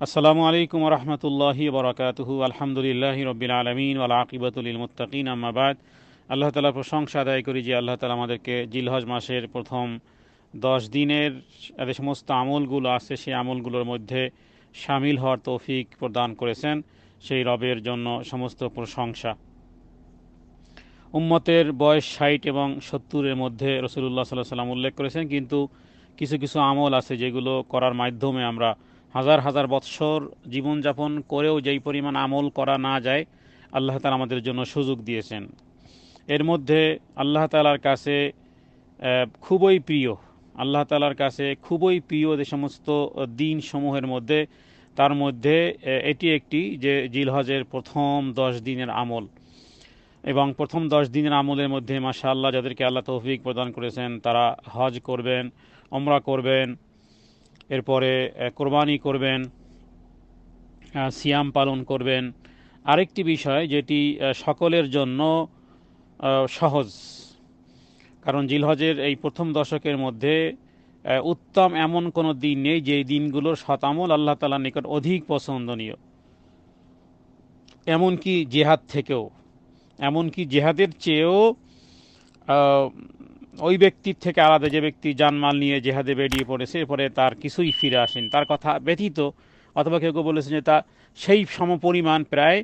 আসসালামু আলাইকুম রহমতুল্লাহি বরকাতুহু। আলহামদুলিল্লাহ রবিল আলমিন আল আকিবতুল মুত্তাকিন। আম্মাবাদ আল্লাহ তালার প্রশংসা আদায় করি যে আল্লাহ তালা আমাদেরকে জিলহজ মাসের প্রথম দশ দিনের যে সমস্ত আমলগুলো আছে, সেই আমলগুলোর মধ্যে সামিল হওয়ার তৌফিক প্রদান করেছেন। সেই রবের জন্য সমস্ত প্রশংসা। উম্মতের বয়স ষাট এবং সত্তরের মধ্যে রসুল্লাহ সাল্লাহ সাল্লাম উল্লেখ করেছেন, কিন্তু কিছু কিছু আমল আছে যেগুলো করার মাধ্যমে আমরা হাজার হাজার বৎসর জীবনযাপন করেও যেই পরিমাণ আমল করা না যায়, আল্লাহ তালা আমাদের জন্য সুযোগ দিয়েছেন। এর মধ্যে আল্লাহ তালার কাছে খুবই প্রিয়, আল্লাহ তালার কাছে খুবই প্রিয় যে সমস্ত দিন সমূহের মধ্যে, তার মধ্যে এটি একটি যে জিলহজের প্রথম দশ দিনের আমল। এবং প্রথম দশ দিনের আমলের মধ্যে মাসা আল্লাহ যাদেরকে আল্লাহ তৌফিক প্রদান করেছেন, তারা হজ করবেন অমরা করবেন এরপরে কোরবানি করবেন সিয়াম পালন করবেন। আরেকটি বিষয় যেটি সকলের জন্য সহজ, কারণ জিলহজের এই প্রথম দশকের মধ্যে উত্তম এমন কোনো দিন নেই যে দিনগুলোর শতামল আল্লাহ তালার নিকট অধিক পছন্দনীয়। এমনকি জেহাদ থেকেও, এমনকি জেহাদের চেয়েও ওই ব্যক্তির থেকে আলাদা যে ব্যক্তি জানমাল নিয়ে জেহাদে বেরিয়ে পড়েছে, এরপরে তার কিছুই ফিরে আসেন। তার কথা ব্যতীত অথবা কেউ কেউ বলেছেন যে তা সেই সমপরিমাণ প্রায়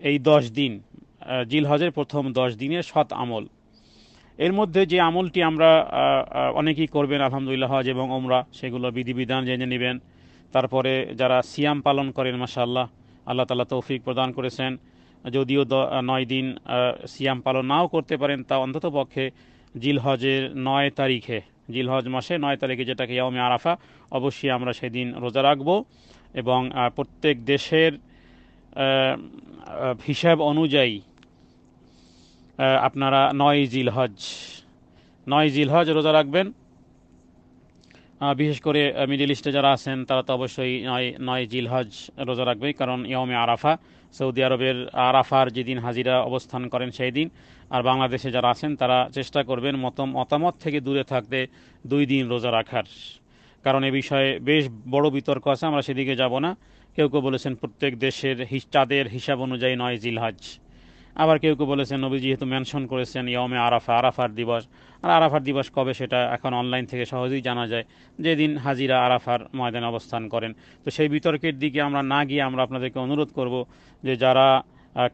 এই দশ দিন জিলহজের প্রথম দশ দিনের সৎ আমল। এর মধ্যে যে আমলটি আমরা অনেকেই করবেন, আলহামদুলিল্লাহ, হজ এবং ওমরা সেগুলো বিধিবিধান জেনে নেবেন। তারপরে যারা সিয়াম পালন করেন মাসাল্লাহ আল্লাহ তালা তৌফিক প্রদান করেছেন। যদিও নয় দিন সিয়াম পালন নাও করতে পারেন, তা অন্তত পক্ষে জিলহজের নয় তারিখে, জিলহজ মাসে নয় তারিখে যেটাকে ইয়মে আরাফা, অবশ্যই আমরা সেদিন রোজা রাখব এবং প্রত্যেক দেশের হিসাব অনুযায়ী আপনারা নয় জিলহজ নয় জিলহজ রোজা রাখবেন। বিশেষ করে মিডিল ইস্টে যারা আছেন, তারা তো অবশ্যই নয় নয় জিলহজ রোজা রাখবে কারণ ইয়মে আরাফা, সৌদি আরবের আরাফার যেদিন হাজিরা অবস্থান করেন সেই দিন আর বাংলাদেশে যারা আছেন, তারা চেষ্টা করবেন মত মতামত থেকে দূরে থাকতে দুই দিন রোজা রাখার। কারণ এ বিষয়ে বেশ বড় বিতর্ক আছে, আমরা সেদিকে যাব না। কেউ কেউ বলেছেন প্রত্যেক দেশের চাঁদের হিসাব অনুযায়ী নয় জিলহাজ। আবার কেউ কেউ বলেছেন নবী যেহেতু মেনশন করেছেন ইয়মে আরাফা, আরাফার দিবস। আর আরাফার দিবস কবে সেটা এখন অনলাইন থেকে সহজেই জানা যায়। যেদিন হাজিরা আরাফার ময়দানে অবস্থান করেন। তো সেই বিতর্কের দিকে আমরা না গিয়ে আমরা আপনাদেরকে অনুরোধ করব যে যারা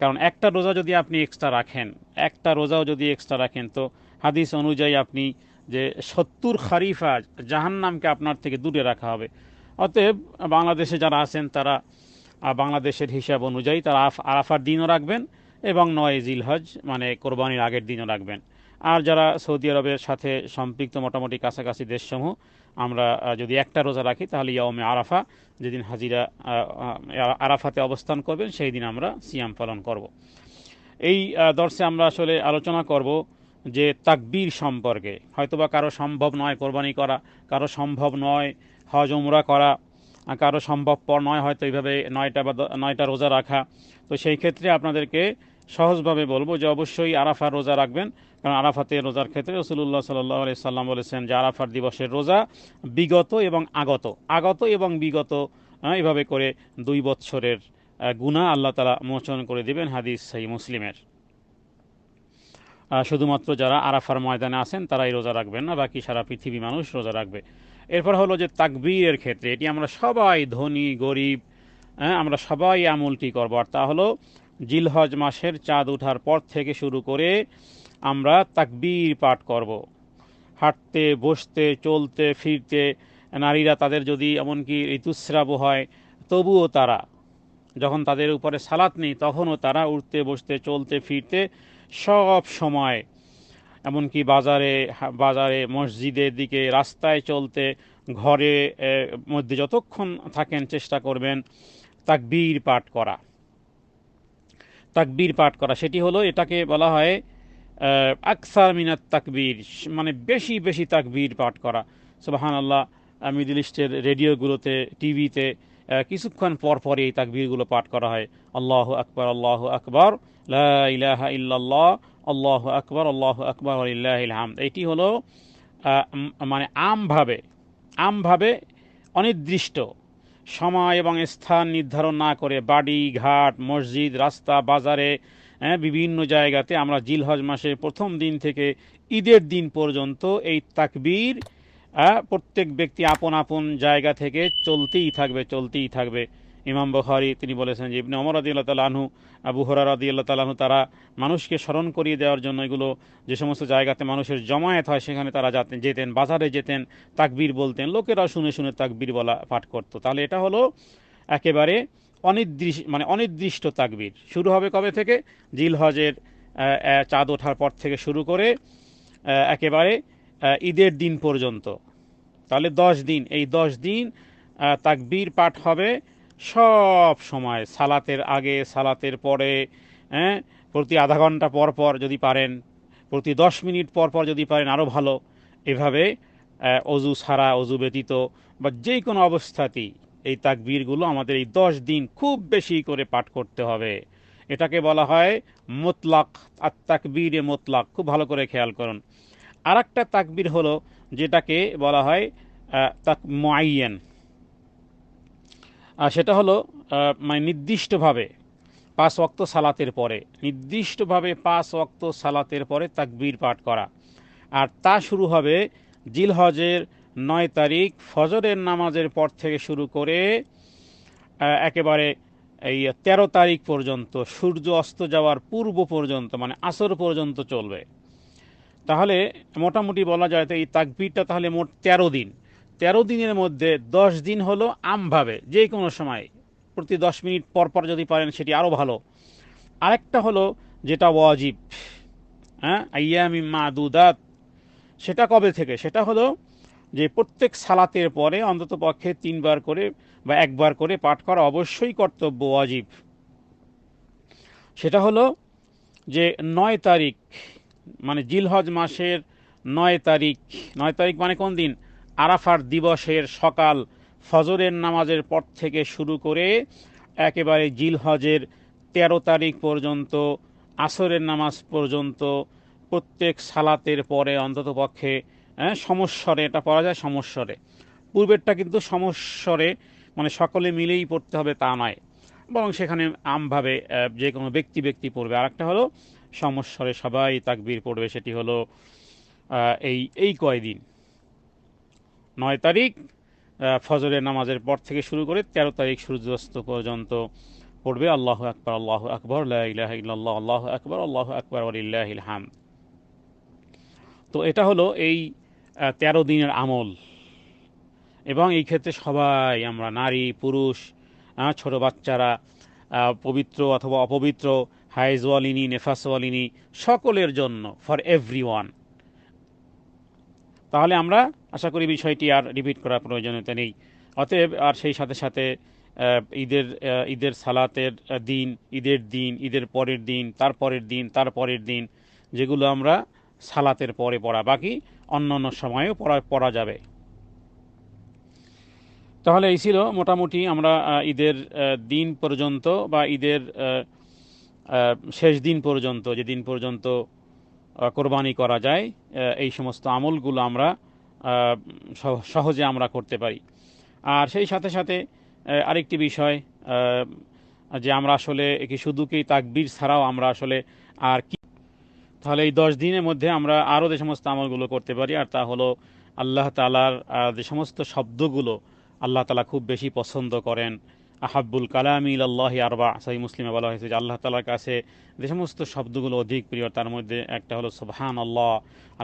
কারণ একটা রোজা যদি আপনি এক্সট্রা রাখেন, একটা রোজাও যদি এক্সট্রা রাখেন, তো হাদিস অনুযায়ী আপনি যে সত্তর খারিফা জাহান্নামকে আপনার থেকে দূরে রাখা হবে। অতএব বাংলাদেশে যারা আছেন তারা বাংলাদেশের হিসাব অনুযায়ী তারা আফ, আরাফার দিনও রাখবেন এবং নয় জিলহজ মানে কোরবানির আগের দিনও রাখবেন। আর যারা সৌদি আরবের সাথে সম্পৃক্ত মোটামুটি কাছাকাছি দেশসমূহ, আমরা যদি একটা রোজা রাখি, তাহলে ইয়মে আরাফা, যেদিন হাজিরা আরাফাতে অবস্থান করবেন, সেই দিন আমরা সিয়াম পালন করব। এই দর্শে আমরা আসলে আলোচনা করব যে তাকবীর সম্পর্কে হয়তোবা কারও সম্ভব নয় কোরবানি করা, কারও সম্ভব নয় হজ উমরা করা কারও সম্ভবপর নয় হয়তো এইভাবে নয়টা বা নয়টা রোজা রাখা তো সেই ক্ষেত্রে আপনাদেরকে সহজভাবে বলব যে অবশ্যই আরাফার রোজা রাখবেন। কারণ আরাফাতে রোজার ক্ষেত্রে রসুল্লাহ সাল্লাহ সাল্লাম বলেছেন যে আরাফার দিবসের রোজা বিগত এবং আগত। আগত এবং বিগত এভাবে করে দুই বৎসরের গুণা আল্লাহ তালা মোচন করে দিবেন হাদিস সাই মুসলিমের। শুধুমাত্র যারা আরাফার ময়দানে আছেন তারাই রোজা রাখবেন না, বাকি সারা পৃথিবী মানুষ রোজা রাখবে। এরপর হলো যে তাকবীরের ক্ষেত্রে, এটি আমরা সবাই ধনী, গরিব হ্যাঁ আমরা সবাই আমলটি করব। আর তা হলো জিলহজ মাসের চাঁদ ওঠার পর থেকে শুরু করে আমরা তাকবীর পাঠ করব। হাঁটতে, বসতে, চলতে, ফিরতে নারীরা তাদের যদি এমনকি ঋতুস্রাব হয়, তবুও তারা যখন তাদের উপরে সালাত নেই, তখনও তারা উঠতে, বসতে, চলতে, ফিরতে সব সময় এমনকি বাজারে বাজারে, মসজিদের দিকে, রাস্তায় চলতে, ঘরে মধ্যে যতক্ষণ থাকেন চেষ্টা করবেন তাকবীর পাঠ করা তাকবীর পাঠ করা। সেটি হলো এটাকে বলা হয় আকসার মিনাত তাকবীর মানে বেশি বেশি তাকবীর পাঠ করা। সুবাহান আল্লাহ মিডিল ইস্টের রেডিওগুলোতে, টিভিতে কিছুক্ষণ পর পরে এই তাকবীরগুলো পাঠ করা হয়। আল্লাহ আকবর আল্লাহ আকবর ইলাহা ইল্লাল্লাহ, আল্লাহ আকবর আল্লাহ আকবর আলিল্লাহাম এটি হলো মানে আমভাবে আমভাবে অনির্দিষ্ট সময় এবং স্থান নির্ধারণ না করে বাড়ি ঘাট মসজিদ রাস্তা বাজারে হ্যাঁ, বিভিন্ন জায়গাতে আমরা জিলহজ মাসের প্রথম দিন থেকে ঈদের দিন পর্যন্ত এই তাকবীর আহ, প্রত্যেক ব্যক্তি আপন আপন জায়গা থেকে চলতেই থাকবে চলতেই থাকবে। ইমাম বখারি, তিনি বলেছেন যে ইবনে অমর আদি আল্লাহ তালাহু আবু হরার আদি আল্লাহ তালাহু তারা মানুষকে স্মরণ করিয়ে দেওয়ার জন্য এগুলো যে সমস্ত জায়গাতে মানুষের জমায়েত হয় সেখানে তারা যাতেন, যেতেন, বাজারে যেতেন, তাকবীর বলতেন, লোকেরা শুনে শুনে তাকবীর বলা, পাঠ করতো। তাহলে এটা হলো একেবারে অনির্দিষ্ট মানে অনির্দিষ্ট তাকবীর। শুরু হবে কবে থেকে? জিল হজের চাঁদ ওঠার পর থেকে শুরু করে একেবারে ঈদের দিন পর্যন্ত। তাহলে দশ দিন, এই দশ দিন তাকবীর পাঠ হবে সব সময়, সালাতের আগে, সালাতের পরে হ্যাঁ? প্রতি আধা ঘণ্টা পর পর যদি পারেন, প্রতি দশ মিনিট পর পর যদি পারেন আরও ভালো। এভাবে অজু সারা অজু ব্যতীত বা যে কোনো অবস্থাতেই এই তাকবীরগুলো আমাদের এই দশ দিন খুব বেশি করে পাঠ করতে হবে। এটাকে বলা হয় মোতলাক আর তাকবীর এ মোতলাক। খুব ভালো করে খেয়াল করুন। আর একটা তাকবীর হলো, যেটাকে বলা হয় তাক মাইয়েন সেটা হলো মানে নির্দিষ্টভাবে পাঁচ ওয়াক্ত সালাতের পরে, নির্দিষ্টভাবে পাঁচ ওয়াক্ত সালাতের পরে তাকবীর পাঠ করা। আর তা শুরু হবে জিলহজের নয় তারিখ ফজরের নামাজের পর থেকে শুরু করে একেবারে এই তেরো তারিখ পর্যন্ত, সূর্য অস্ত যাওয়ার পূর্ব পর্যন্ত মানে আসর পর্যন্ত চলবে। তাহলে মোটামুটি বলা যায় তো এই তাকবীরটা তাহলে মোট তেরো দিন। তেরো দিনের মধ্যে দশ দিন হলো আমভাবে যে কোনো সময়। প্রতি দশ মিনিট পর পর যদি পারেন সেটি আরও ভালো। আরেকটা হলো যেটা ওয়াজিব হ্যাঁ? আইয়ামি মাদুদাত। সেটা কবে থেকে? সেটা হলো যে প্রত্যেক সালাতের পরে অন্তত পক্ষে তিনবার করে বা একবার করে পাঠ করা অবশ্যই কর্তব্য ওয়াজিব। সেটা হলো যে নয় তারিখ মানে জিলহজ মাসের নয় তারিখ। নয় তারিখ মানে কোন দিন? আরাফার দিবসের সকাল ফজরের নামাজের পর থেকে শুরু করে একেবারে জিলহজের তেরো তারিখ পর্যন্ত আসরের নামাজ পর্যন্ত প্রত্যেক সালাতের পরে অন্তত পক্ষে হ্যাঁ, সমস্বরে এটা পড়া যায় সমস্বরে। পূর্বেরটা কিন্তু সমস্বরে মানে সকলে মিলেই পড়তে হবে তা নয়। বরং সেখানে আমভাবে যে কোনো ব্যক্তি ব্যক্তি পড়বে। আর একটা হলো সমস্বরে সবাই তাকবীর পড়বে সেটি হলো এই এই কয়দিন। নয় তারিখ ফজরের নামাজের পর থেকে শুরু করে তেরো তারিখ সূর্যাস্ত পর্যন্ত পড়বে। আল্লাহ আকবর আল্লাহ আকবর ইল্লাল্লাহ আল্লাহ আকবর আল্লাহ আকবর আলিল্লাহিল হাম তো এটা হলো এই আহ, তেরো দিনের আমল। এবং এই ক্ষেত্রে সবাই আমরা নারী পুরুষ ছোট বাচ্চারা পবিত্র অথবা অপবিত্র হাইজওয়ালিনী নেফাসওয়ালিনী সকলের জন্য ফর এভরি ওয়ান তাহলে আমরা আশা করি বিষয়টি আর রিপিট করার প্রয়োজনীয়তা নেই। অতএব আর সেই সাথে সাথে ঈদের ঈদের সালাতের দিন, ঈদের দিন, ঈদের পরের দিন, তার পরের দিন, তার পরের দিন, যেগুলো আমরা সালাতের পরে পড়া। বাকি অন্য অন্য সময়েও পড়া পড়া যাবে। তাহলে এই ছিল মোটামুটি আমরা ঈদের দিন পর্যন্ত বা ঈদের শেষ দিন পর্যন্ত, যে দিন পর্যন্ত কোরবানি করা যায়। এই সমস্ত আমলগুলো আমরা সহ- সহজে আমরা করতে পারি। আর সেই সাথে সাথে আরেকটি বিষয় যে আমরা আসলে কি শুধু কি তাকবীর ছাড়াও আমরা আসলে আর কি, তাহলে এই দশ দিনের মধ্যে আমরা আরও যে সমস্ত আমলগুলো করতে পারি, আর তা হলো আল্লাহ তালার যে সমস্ত শব্দগুলো আল্লাহ তালা খুব বেশি পছন্দ করেন আহাব্বুল কালামিল আল্লাহ আরবা। সাই মুসলিমে বলা হয়েছে যে আল্লাহ তালার কাছে যে সমস্ত শব্দগুলো অধিক প্রিয়, তার মধ্যে একটা হলো সুবহান আল্লাহ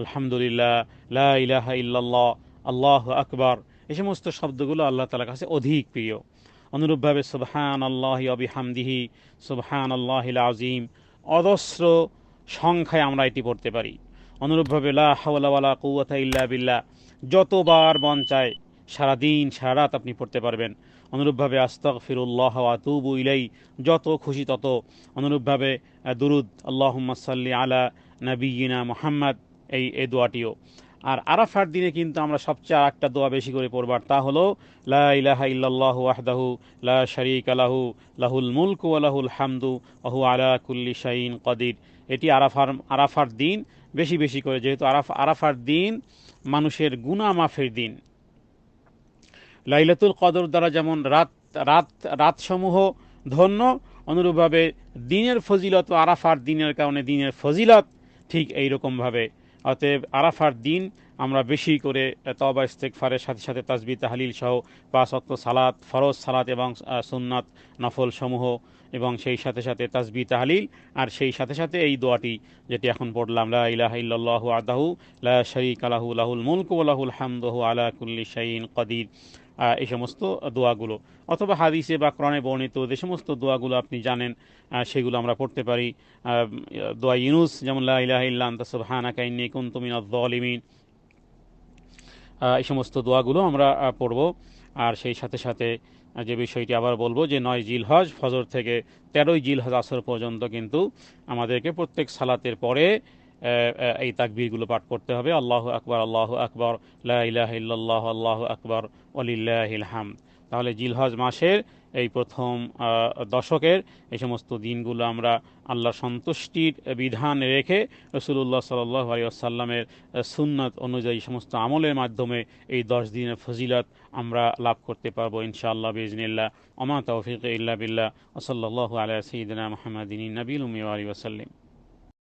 আলহামদুলিল্লাহ, লা ইলাহা ইল্লাল্লাহ, আল্লাহ আকবার। এই সমস্ত শব্দগুলো আল্লাহ তালার কাছে অধিক প্রিয়। অনুরূপভাবে সুবহান আল্লাহ হামদিহি সুবহান আল্লাহ আজিম অদস্র সংখ্যায় আমরা এটি পড়তে পারি। অনুরূপভাবে লা হাওলা ওয়ালা ইল্লা বিল্লাহ, যতবার মন চায় সারাদিন, সারা রাত আপনি পড়তে পারবেন। অনুরূপভাবে আস্তক ফিরুল্লাহ আতুবু ইলাই যত খুশি তত। অনুরূপভাবে দুরুদ, আল্লাহুম্মা সাল্লি আলা নবীনা মোহাম্মদ, এই এই দোয়াটিও। আর আরাফার দিনে কিন্তু আমরা সবচেয়ে আর একটা দোয়া বেশি করে পড়বার তা হলো, লা ইলাহা ইল্লাল্লাহু ওয়াহদাহু লা শারীকা লাহু, লাহুল মুলকু ওয়া লাহুল হামদু, ওয়া হুয়া আলা কুল্লি শাইইন কাদির। এটি আরাফার আরাফার দিন বেশি বেশি করে, যেহেতু আরাফ, আরাফার দিন মানুষের গুনাহ মাফের দিন। লাইলাতুল কদর দ্বারা যেমন রাত রাত, রাতসমূহ ধন্য, অনুরূপভাবে দিনের ফজিলত ও আরাফার দিনের কারণে দিনের ফজিলত ঠিক এই রকমভাবে অতএব আরাফার দিন আমরা বেশি করে তবা ইস্তেকফারের সাথে সাথে তাজবি তাহালিল সহ পাঁচ অক্ত সালাত, ফরজ সালাত এবং সুন্নাত নফল সমূহ এবং সেই সাথে সাথে তাজবি তাহালিল আর সেই সাথে সাথে এই দোয়াটি যেটি এখন পড়লাম, লা ইলাহা ইল্লাল্লাহু আদাহু লা শারীকা লাহু, লাহুল মুলকু ওয়া লাহুল হামদুহু আলা কুল্লি শাইইন কাদির। এই সমস্ত দোয়াগুলো। অথবা হাদিসে বা ক্রণে বর্ণিত যে সমস্ত দোয়াগুলো আপনি জানেন সেগুলো আমরা পড়তে পারি। দোয়া ইউনুস, যেমন মিনাজ জালিমিন এই সমস্ত দোয়াগুলো আমরা পড়ব। আর সেই সাথে সাথে যে বিষয়টি আবার বলব যে, নয় জিলহজ ফজর থেকে তেরোই জিলহজ আসর পর্যন্ত কিন্তু আমাদেরকে প্রত্যেক সালাতের পরে এই তাকবীরগুলো পাঠ করতে হবে। আল্লাহ আকবর আল্লাহ আকবর, লা ইলাহা আল্লাহ আকবর ওলিল্লাহিল হামদ। তাহলে জিলহজ মাসের এই প্রথম দশকের এই সমস্ত দিনগুলো আমরা আল্লাহ সন্তুষ্টির বিধান রেখে রসুল্লাহ সাল্লাহ আলিয়াল্লামের সুন্নত অনুযায়ী সমস্ত আমলের মাধ্যমে এই দশ দিনের ফজিলত আমরা লাভ করতে পারব ইনশাআল্লাহ বিজনিল্লাহ ওমা তৌফিক ইল্লা বিল্লাহ। ওসল্লাহ আলা সঈদিনা মোহাম্মদিন নবীল উমি আলী ওসাল্লিম